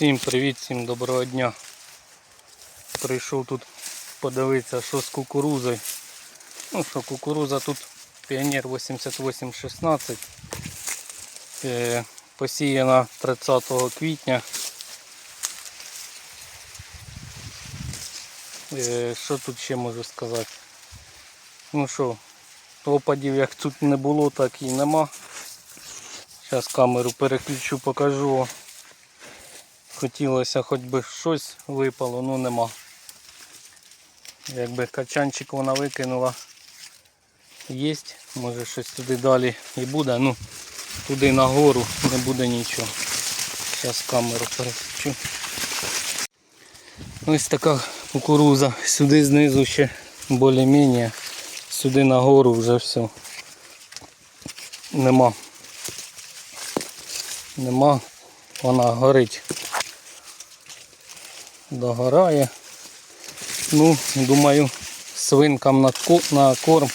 Всім привіт, всім доброго дня. Прийшов тут подивитися, що з кукурузою. Ну що, кукуруза тут Піонер 8816. Е, посіяна 30 квітня. Е, що тут ще можу сказати? Ну що, опадів як тут не було, так і нема. Зараз камеру переключу, покажу. Хотілося хоч би щось випало, ну нема. Якби качанчик вона викинула. Єсть, може щось туди далі і буде, ну туди нагору не буде нічого. Зараз камеру переключу. Ось така кукуруза. Сюди знизу ще більш-менш. Сюди нагору вже все. Нема. Нема. Вона горить. Догорає. Ну, думаю, свинкам на, на корм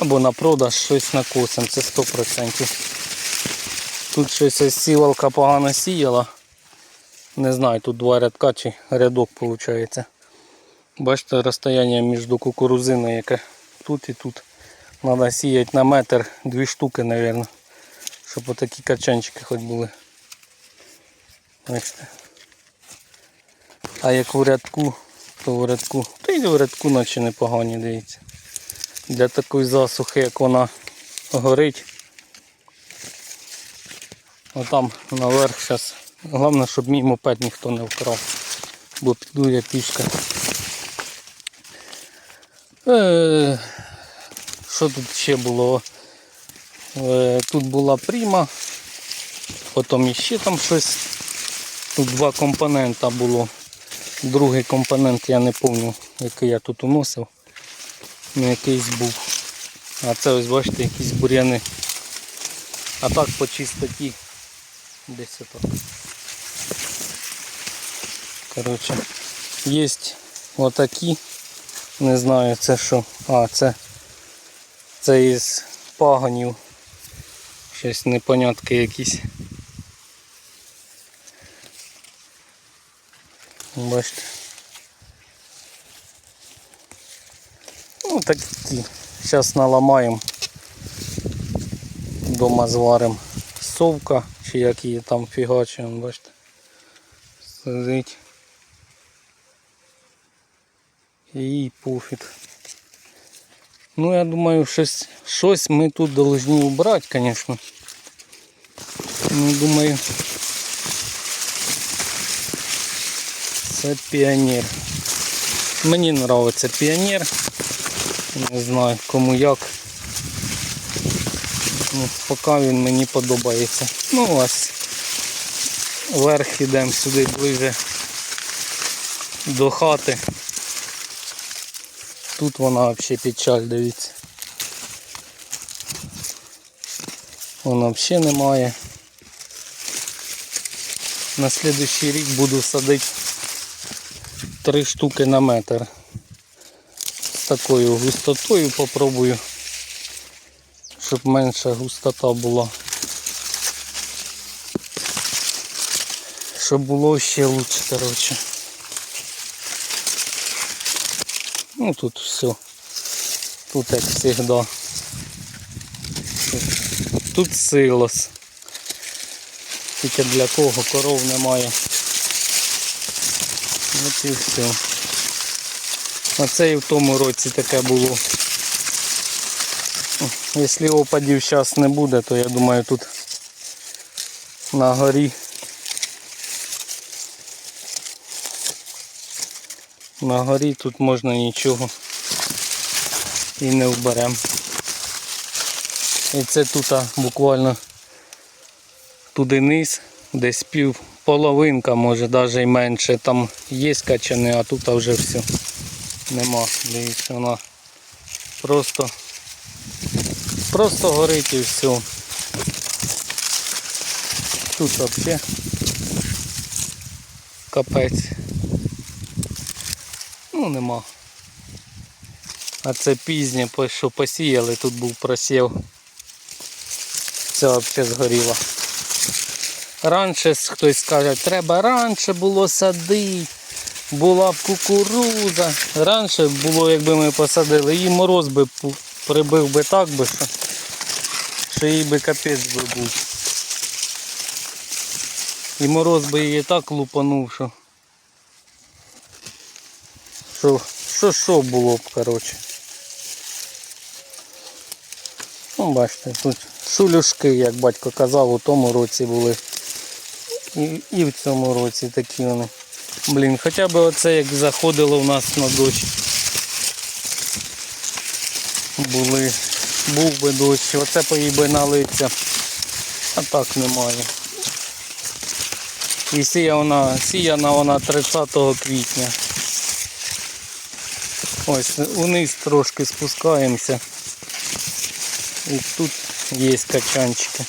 або на продаж щось накосим, це 100%. Тут щось ось сівалка погано сіяла. Не знаю, тут два рядка чи рядок виходить. Бачите розстояння між кукурузиною, яке тут і тут. Треба сіяти на метр, дві штуки, мабуть, щоб отакі качанчики хоч були. Бачите. А як у рядку, то в рядку, та й в рядку наче непогані, дивіться. Для такої засухи, як вона горить. Отам наверх зараз. Головне, щоб мій мопед ніхто не вкрав. Бо піду я пішка. Е, Що тут ще було? Е, Тут була пріма, потім іще там щось. Тут два компонента було. Другий компонент я не пам'ятаю, який я тут уносив. Ну якийсь був. А це ось бачите якісь бур'яни. А так по чистоті десь отак. Коротше, є отакі. Не знаю це що. А, це це із пагонів. Щось непонятки якісь. Бачите. Ну такі. Зараз наламаємо. Дома зваримо совка, чи як її там фігачуємо, бачите. Сидить. І пофіг. Ну я думаю, щось, щось ми тут повинні убрати, звісно. Ну думаю. Це піонер. Мені подобається піонер. Не знаю кому як. Ну, поки він мені подобається. Ну ось вверх йдемо сюди ближе до хати. Тут вона взагалі печаль, дивіться. Вона взагалі немає. На слідуючий рік буду садити три штуки на метр. З такою густотою попробую, щоб менша густота була. Щоб було ще лучше, коротше. Ну тут все. Тут як завжди. Тут, силос. Тільки для кого коров немає. От і все. А це і в тому році таке було. Якщо опадів зараз не буде, то я думаю тут на горі на горі тут можна нічого і не вберемо. І це тут буквально туди низ, десь пів половинка, може навіть і менше. Там є качани, а тут вже все. Нема. Дивіться, вона просто просто горить і все. Тут взагалі капець. Ну нема. А це пізнє, що посіяли, тут був просів. Це взагалі згоріло. Раніше хтось скаже, треба раніше було садити, була б кукуруза. Раніше було, якби ми посадили, її мороз би прибив би так би, що, що їй би капець би був. І мороз би її так лупанув, що. Що, що, що було б, коротше. Ну, бачите, тут шулюшки, як батько казав, у тому році були. І, і в цьому році такі вони. Блін, хоча б оце як заходило в нас на дощ. Були. Був би дощ, оце би налиться. А так немає. І сія вона, сіяна вона 30 квітня. Ось вниз трошки спускаємося. І тут є качанчики.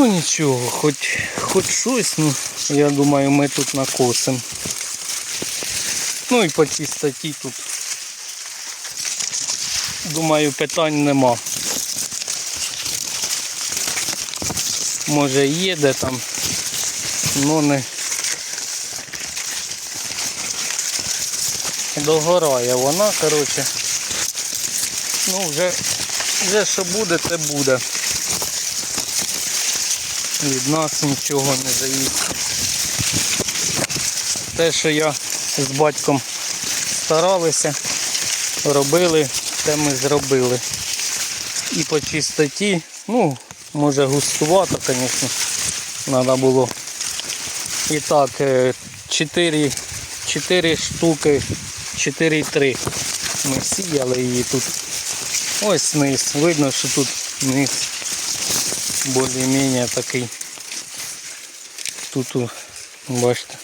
Ну нічого, хоч, хоч щось, ну, я думаю, ми тут накосимо. Ну і по чистоті тут. Думаю, питань нема. Може є де там, ну не. Догорає вона, коротше. Ну вже, вже що буде, те буде. Від нас нічого не завісить. Те, що я з батьком старалися, робили, те ми зробили. І по чистоті, ну, може густувато, звісно, треба було. І так, 4, 4 штуки, 4,3 ми сіяли її тут. Ось низ. Видно, що тут низ більш-менш такий. Тут, бачите.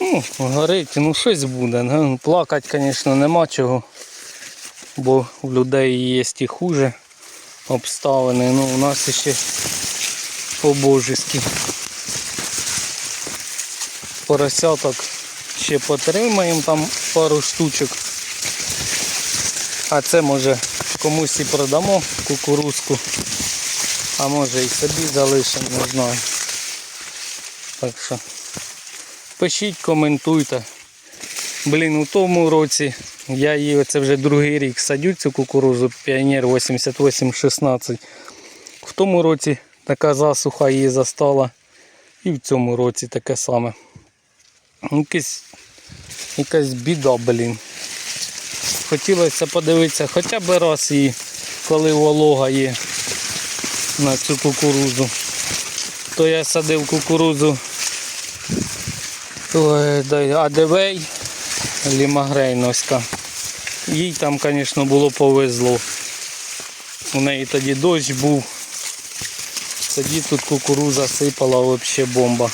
Ну, горить, ну щось буде. ну, Плакати, звісно, нема чого. Бо в людей є і хуже обставини. Ну, у нас ще по-божески. Поросяток ще потримаємо там пару штучок. А це може комусь і продамо кукурузку. А може і собі залишимо, не знаю. Так що пишіть, коментуйте. Блін, у тому році я її оце вже другий рік садю цю кукурузу Піонер 8816. В тому році така засуха її застала. І в цьому році таке саме. Якась, якась біда, блін. Хотілося подивитися хоча б раз її, коли волога є на цю кукурузу. То я садив кукурузу Адевей Лімагрейновська. Їй там, звісно, було повезло. У неї тоді дощ був. Тоді тут кукуруза сипала взагалі бомба.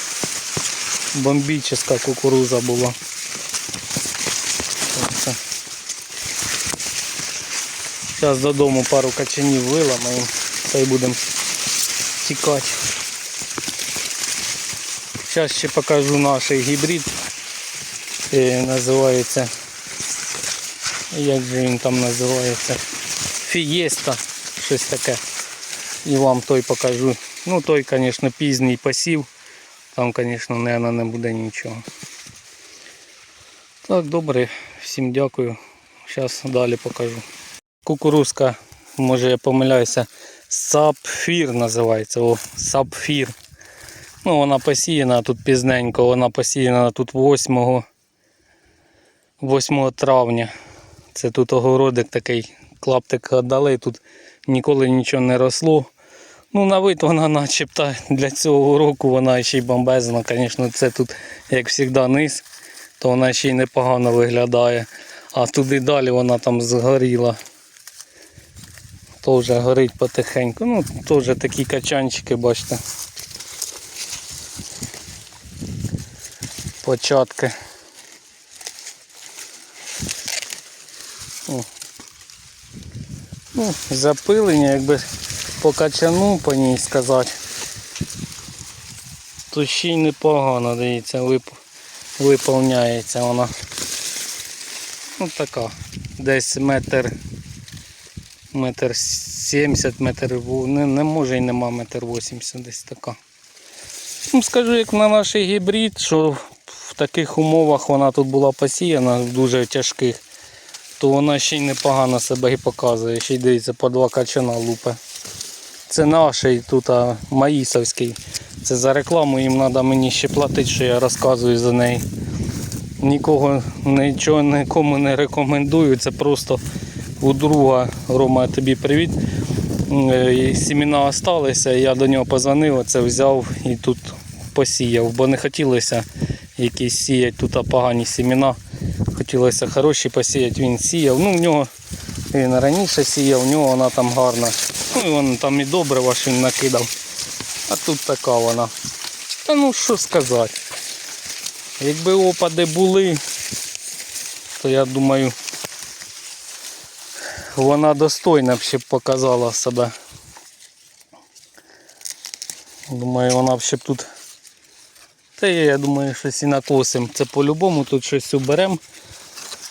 Бомбічна кукуруза була. Зараз додому пару качанів виламаємо та й будемо тікати. Зараз ще покажу наш гібрид. Е, називається. Як же він там називається? Фієста, щось таке. І вам той покажу. Ну той, звісно, пізній посів. Там, звісно, наверное, не буде нічого. Так, добре, всім дякую. Зараз далі покажу. Кукурузка, може я помиляюся, сапфір називається. О, сапфір. Ну, вона посіяна тут пізненько, вона посіяна тут 8, 8 травня. Це тут огородик такий, клаптик віддали, тут ніколи нічого не росло. Ну, на вид вона начебто для цього року вона ще й бомбезна. Звісно, це тут, як завжди, низ, то вона ще й непогано виглядає. А туди далі вона там згоріла. Теж горить потихеньку. Ну, теж такі качанчики, бачите. Початки. О. Ну, запилення, якби по качану по ній сказати. То ще й непогано, дивіться, вип... виповняється вона. Ну така. Десь метр метр сімдесят, метр не, не може і нема метр вісімдесят десь така. Ну, скажу, як на наш гібрид, що в таких умовах вона тут була посіяна, дуже тяжких, то вона ще й непогано себе і показує. Ще й дивіться, по два качана лупе. Це наш тут а, Маїсовський. Це за рекламу їм треба мені ще платити, що я розказую за неї. Нікого нічого нікому не рекомендую. Це просто у друга Рома, тобі привіт. Е, і Сімена осталися, я до нього позвонив, оце взяв і тут посіяв, бо не хотілося якісь сіяти тут погані сімена. Хотілося хороші посіяти, він сіяв. Ну, в нього він раніше сіяв, в нього вона там гарна. Ну і вон там і добре ваш він накидав. А тут така вона. Та ну що сказати. Якби опади були, то я думаю, вона достойна б показала себе. Думаю, вона б тут. Та я, я думаю, щось і накосим. Це по-любому тут щось уберемо.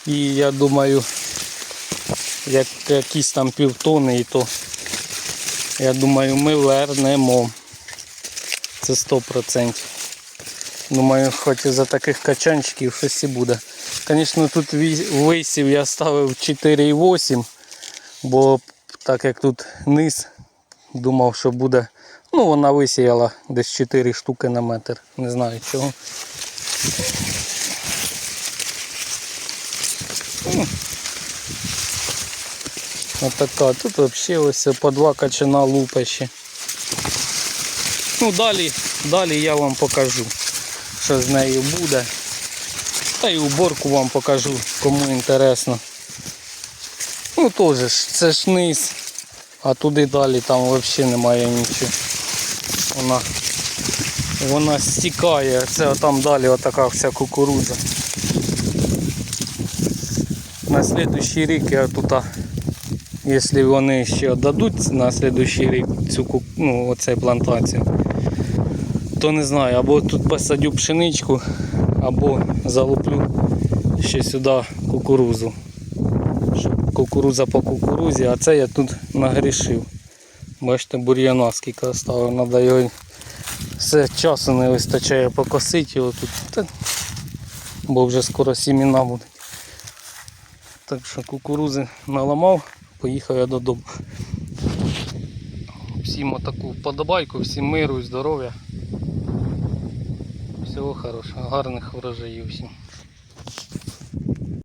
І я думаю, як якісь там півтони, і то я думаю, ми вернемо. Це 100%. Думаю, хоч і за таких качанчиків щось і буде. Звісно, тут висів я ставив 4,8, бо так як тут низ, думав, що буде. Ну, вона висіяла десь 4 штуки на метр. Не знаю чого. Отака. Тут взагалі ось по два качана лупа ще. Ну далі, далі я вам покажу, що з нею буде. Та й уборку вам покажу, кому інтересно. Ну теж це ж низ, а туди далі там взагалі немає нічого. Вона, вона стікає, це там далі отака вся кукурудза. На слідуючий рік я тут, якщо вони ще дадуть на слідуючий рік цю ну, оцей плантацію, то не знаю, або тут посадю пшеничку, або залуплю ще сюди кукурузу. Кукуруза по кукурузі, а це я тут нагрішив. Бачите, бур'яна скільки оставив, треба його все часу не вистачає покосити його тут, Та, бо вже скоро сіміна будуть. Так що кукурузи наламав, поїхав я додому. Всім отаку вподобайку, всім миру і здоров'я. Всього хорошого, гарних врожаїв всім.